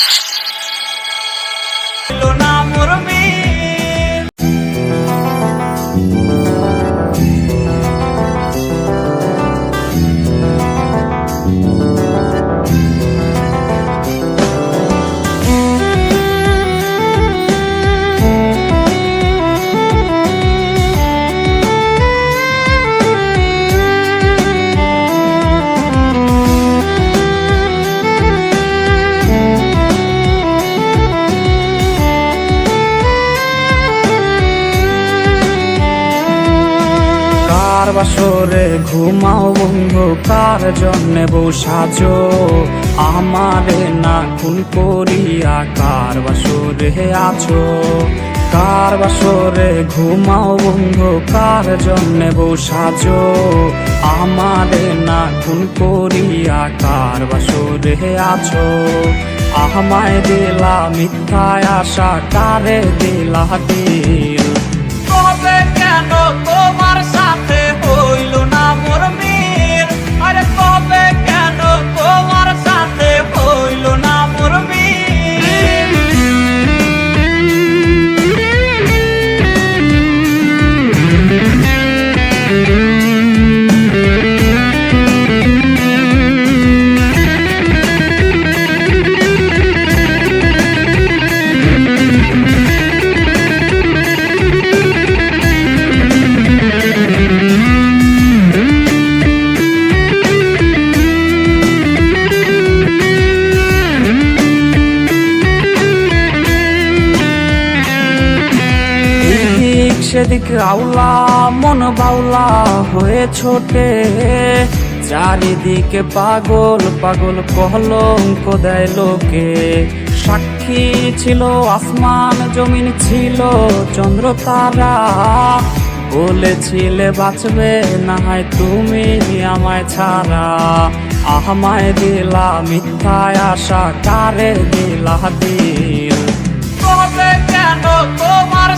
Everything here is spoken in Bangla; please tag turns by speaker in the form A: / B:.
A: なるほど。কার বাসরে ঘুমাও বন্ধু কার জন্যে বউ সাজো আমারে না খুন করিয়া কার বাসরে আছো? কার বাসরে ঘুমাও বন্ধু কার জন্যে বউ সাজো আমারে না খুন করিয়া কার বাসরে আছো? আমায় দিলা মিথ্যায় আশা, কারে দিলা দিল? কেন সেদিক আউলা মন বাউলা হয়ে ছোটে। চারিদিকে পাগল পাগল কলঙ্ক দেয় লোকে। সাক্ষী ছিল আসমান, জমিন ছিল চন্দ্র তারা বলেছিলে বাঁচবে, না হয় তুমি আমায় ছাড়া। আমায় দিলা মিথ্যায় আশা, কারে দিলা দিল? কেন তোমার